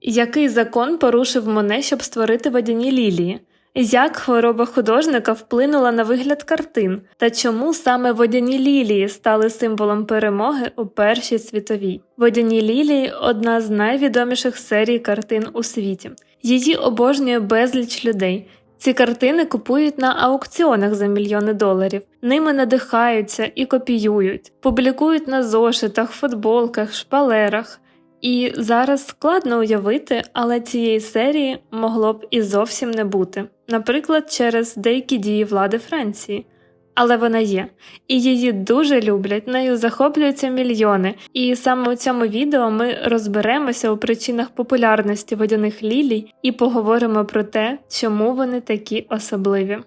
Який закон порушив Моне, щоб створити водяні лілії? Як хвороба художника вплинула на вигляд картин, та чому саме водяні лілії стали символом перемоги у Першій світовій? Водяні лілії одна з найвідоміших серій картин у світі. Її обожнює безліч людей. Ці картини купують на аукціонах за мільйони доларів, ними надихаються і копіюють, публікують на зошитах, футболках, шпалерах. І зараз складно уявити, але цієї серії могло б і зовсім не бути, наприклад, через деякі дії влади Франції. Але вона є, і її дуже люблять, нею захоплюються мільйони. І саме у цьому відео ми розберемося у причинах популярності водяних лілій і поговоримо про те, чому вони такі особливі.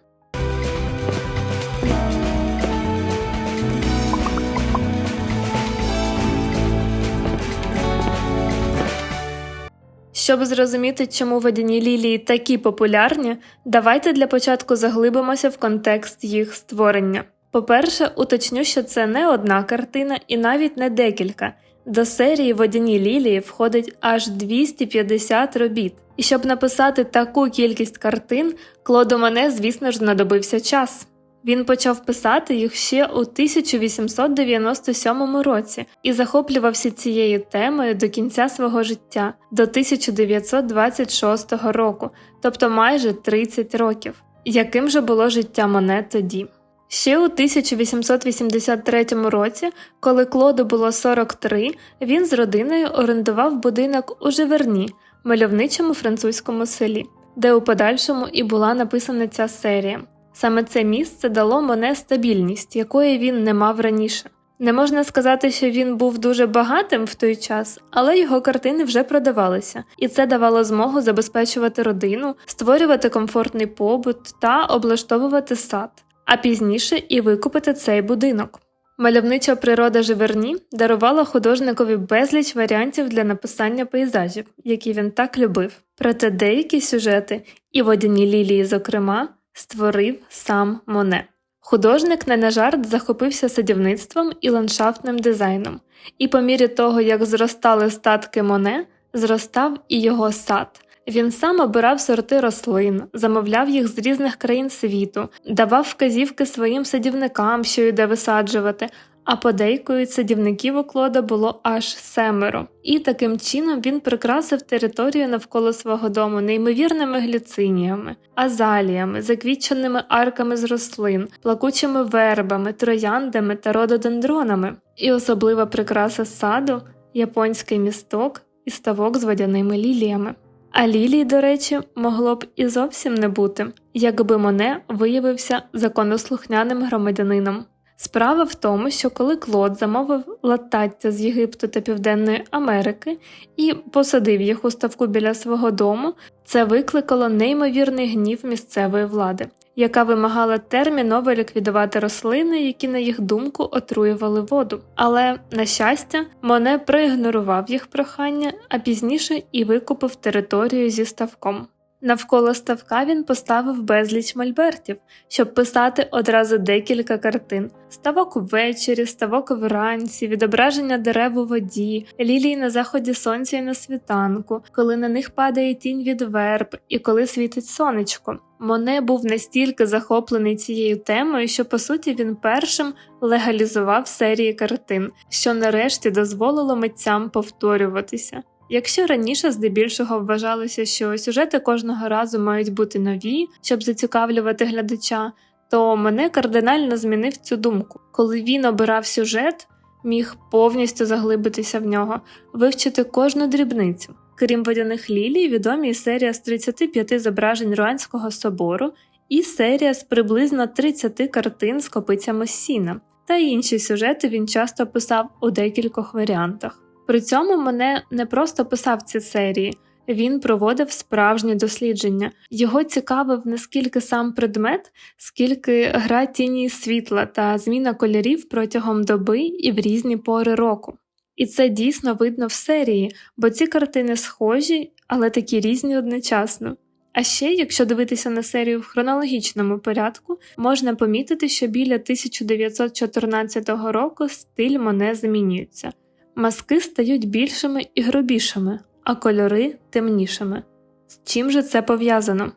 Щоб зрозуміти, чому водяні лілії такі популярні, давайте для початку заглибимося в контекст їх створення. По-перше, уточню, що це не одна картина і навіть не декілька. До серії водяні лілії входить аж 250 робіт. І щоб написати таку кількість картин, Клоду Мане, звісно ж, знадобився час. Він почав писати їх ще у 1897 році і захоплювався цією темою до кінця свого життя, до 1926 року, тобто майже 30 років. Яким же було життя Моне тоді? Ще у 1883 році, коли Клоду було 43, він з родиною орендував будинок у Живерні, мальовничому французькому селі, де у подальшому і була написана ця серія. Саме це місце дало Моне стабільність, якої він не мав раніше. Не можна сказати, що він був дуже багатим в той час, але його картини вже продавалися, і це давало змогу забезпечувати родину, створювати комфортний побут та облаштовувати сад, а пізніше і викупити цей будинок. Мальовнича природа Живерні дарувала художникові безліч варіантів для написання пейзажів, які він так любив. Проте деякі сюжети, і водяні лілії, зокрема, створив сам Моне. Художник не на жарт захопився садівництвом і ландшафтним дизайном, і по мірі того, як зростали статки Моне, зростав і його сад. Він сам обирав сорти рослин, замовляв їх з різних країн світу, давав вказівки своїм садівникам, що йде висаджувати, а подейкою садівників у Клода було аж семеро. І таким чином він прикрасив територію навколо свого дому неймовірними гліциніями, азаліями, заквітченими арками з рослин, плакучими вербами, трояндами та рододендронами. І особлива прикраса саду японський місток і ставок з водяними ліліями. А лілій, до речі, могло б і зовсім не бути, якби Моне виявився законослухняним громадянином. Справа в тому, що коли Клод замовив латаття з Єгипту та Південної Америки і посадив їх у ставку біля свого дому, це викликало неймовірний гнів місцевої влади, яка вимагала терміново ліквідувати рослини, які, на їх думку, отруювали воду. Але, на щастя, Моне проігнорував їх прохання, а пізніше і викупив територію зі ставком. Навколо ставка він поставив безліч мольбертів, щоб писати одразу декілька картин: ставок ввечері, ставок вранці, відображення дерев у воді, лілії на заході сонця і на світанку, коли на них падає тінь від верб і коли світить сонечко. Моне був настільки захоплений цією темою, що по суті він першим легалізував серії картин, що нарешті дозволило митцям повторюватися. Якщо раніше здебільшого вважалося, що сюжети кожного разу мають бути нові, щоб зацікавлювати глядача, то мене кардинально змінив цю думку. Коли він обирав сюжет, міг повністю заглибитися в нього, вивчити кожну дрібницю. Крім водяних лілій, відомі серія з 35 зображень Руанського собору і серія з приблизно 30 картин з копицями сіна, та інші сюжети він часто писав у декількох варіантах. При цьому мене не просто писав ці серії, він проводив справжні дослідження. Його цікавив не скільки сам предмет, скільки гра тіні світла та зміна кольорів протягом доби і в різні пори року. І це дійсно видно в серії, бо ці картини схожі, але такі різні одночасно. А ще, якщо дивитися на серію в хронологічному порядку, можна помітити, що біля 1914 року стиль Моне змінюється. Маски стають більшими і грубішими, а кольори темнішими. З чим же це пов'язано?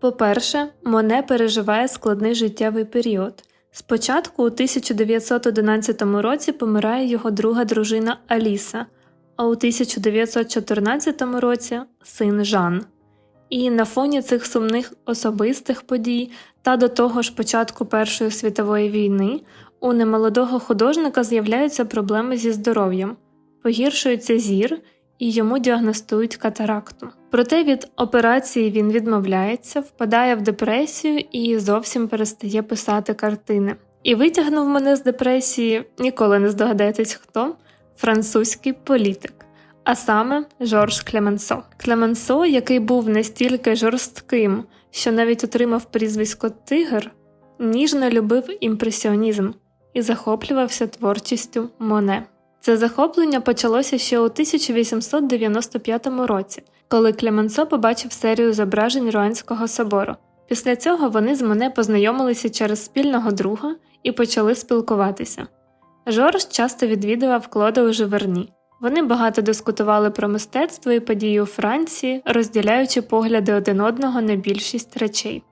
По-перше, Моне переживає складний життєвий період. Спочатку у 1911 році помирає його друга дружина Аліса, а у 1914 році син Жан. І на фоні цих сумних особистих подій та до того ж початку Першої світової війни у немолодого художника з'являються проблеми зі здоров'ям, погіршується зір і йому діагностують катаракту. Проте від операції він відмовляється, впадає в депресію і зовсім перестає писати картини. І витягнув мене з депресії, ніколи не здогадаєтесь хто французький політик, а саме Жорж Клеменсо. Клеменсо, який був настільки жорстким, що навіть отримав прізвисько Тигр, ніжно любив імпресіонізм і захоплювався творчістю Моне. Це захоплення почалося ще у 1895 році, коли Клеменсо побачив серію зображень Руанського собору. Після цього вони з Моне познайомилися через спільного друга і почали спілкуватися. Жорж часто відвідував Клода у Живерні. Вони багато дискутували про мистецтво і події у Франції, розділяючи погляди один одного на більшість речей.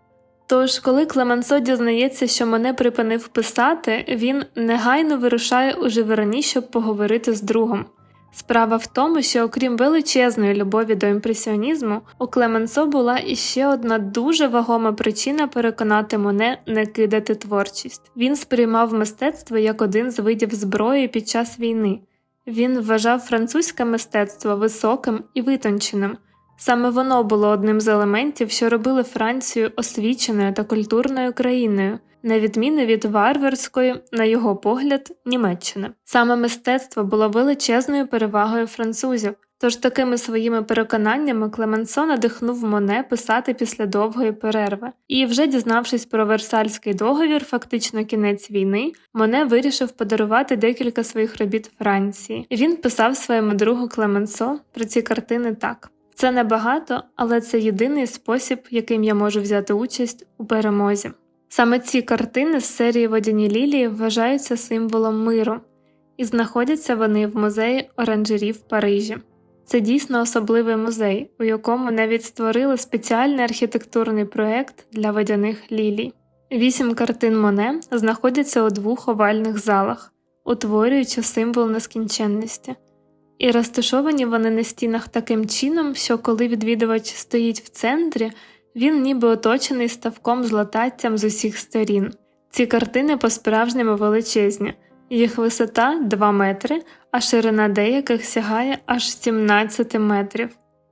Тож, коли Клеменсо дізнається, що мене припинив писати, він негайно вирушає у Живерні, щоб поговорити з другом. Справа в тому, що окрім величезної любові до імпресіонізму, у Клеменсо була іще одна дуже вагома причина переконати мене не кидати творчість. Він сприймав мистецтво як один з видів зброї під час війни. Він вважав французьке мистецтво високим і витонченим. Саме воно було одним з елементів, що робили Францію освіченою та культурною країною, на відміну від варварської, на його погляд, Німеччини. Саме мистецтво було величезною перевагою французів, тож такими своїми переконаннями Клеменсо надихнув Моне писати після довгої перерви. І, вже дізнавшись про Версальський договір, фактично кінець війни, Моне вирішив подарувати декілька своїх робіт Франції. Він писав своєму другу Клеменсо про ці картини так. Це небагато, але це єдиний спосіб, яким я можу взяти участь у перемозі. Саме ці картини з серії Водяні лілії вважаються символом миру, і знаходяться вони в музеї оранжері в Парижі. Це дійсно особливий музей, у якому навіть створили спеціальний архітектурний проєкт для водяних лілій. Вісім картин Моне знаходяться у двох овальних залах, утворюючи символ нескінченності. І розташовані вони на стінах таким чином, що коли відвідувач стоїть в центрі, він ніби оточений ставком з лататтям з усіх сторін. Ці картини по-справжньому величезні, їх висота 2 метри, а ширина деяких сягає аж 17 метрів.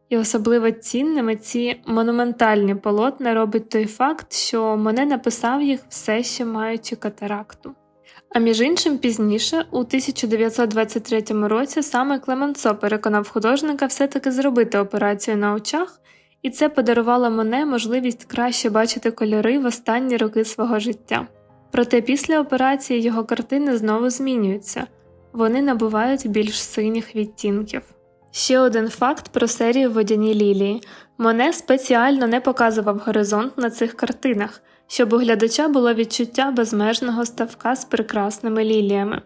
І особливо цінними ці монументальні полотна робить той факт, що Моне написав їх все ще маючи катаракту. А між іншим, пізніше, у 1923 році, саме Клеменцо переконав художника все-таки зробити операцію на очах, і це подарувало Моне можливість краще бачити кольори в останні роки свого життя. Проте після операції його картини знову змінюються вони набувають більш синіх відтінків. Ще один факт про серію водяні лілії Моне спеціально не показував горизонт на цих картинах щоб у глядача було відчуття безмежного ставка з прекрасними ліліями.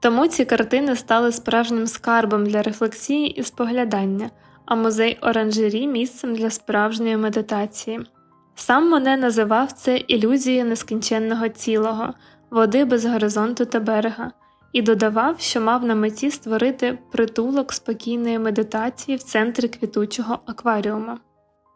Тому ці картини стали справжнім скарбом для рефлексії і споглядання, а музей оранжері місцем для справжньої медитації. Сам Моне називав це ілюзією нескінченного цілого, води без горизонту та берега, і додавав, що мав на меті створити притулок спокійної медитації в центрі квітучого акваріума.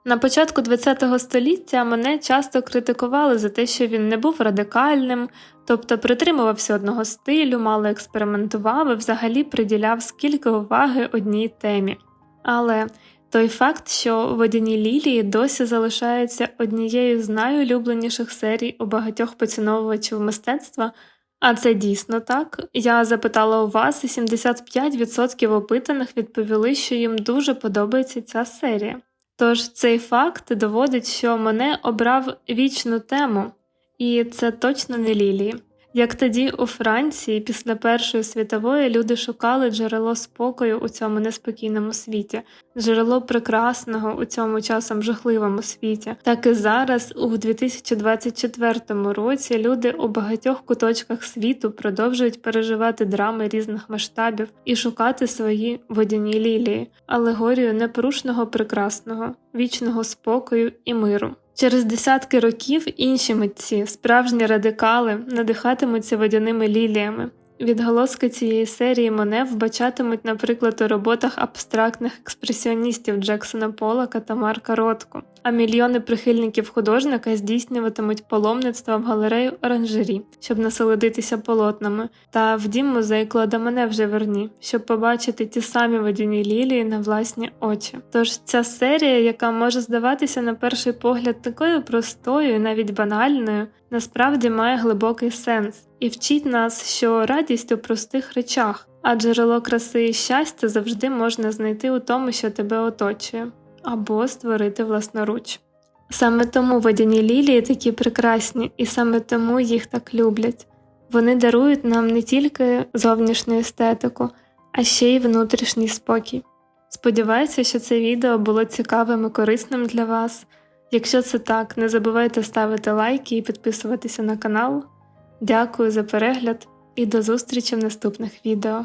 На початку ХХ століття мене часто критикували за те, що він не був радикальним, тобто притримувався одного стилю, мало експериментував і взагалі приділяв скільки уваги одній темі. Але той факт, що водяні лілії досі залишаються однією з найулюбленіших серій у багатьох поціновувачів мистецтва, а це дійсно так. Я запитала у вас, і 75% опитаних відповіли, що їм дуже подобається ця серія. Тож цей факт доводить, що мене обрав вічну тему, і це точно не лілії. Як тоді у Франції після Першої світової люди шукали джерело спокою у цьому неспокійному світі, джерело прекрасного у цьому часом жахливому світі, так і зараз, у 2024 році, люди у багатьох куточках світу продовжують переживати драми різних масштабів і шукати свої водяні лілії, алегорію непорушного прекрасного, вічного спокою і миру. Через десятки років інші митці, справжні радикали, надихатимуться водяними ліліями. Відголоски цієї серії Моне вбачатимуть, наприклад, у роботах абстрактних експресіоністів Джексона Полака та Марка Ротко, а мільйони прихильників художника здійснюватимуть паломництва в галерею оранжері, щоб насолодитися полотнами, та в дім музей Клода Моне вже верні, щоб побачити ті самі водяні лілії на власні очі. Тож ця серія, яка може здаватися на перший погляд такою простою і навіть банальною, насправді має глибокий сенс і вчить нас, що радість у простих речах, а джерело краси і щастя завжди можна знайти у тому, що тебе оточує, або створити власноруч. Саме тому водяні лілії такі прекрасні, і саме тому їх так люблять. Вони дарують нам не тільки зовнішню естетику, а ще й внутрішній спокій. Сподіваюся, що це відео було цікавим і корисним для вас. Якщо це так, не забувайте ставити лайки і підписуватися на канал. Дякую за перегляд і до зустрічі в наступних відео.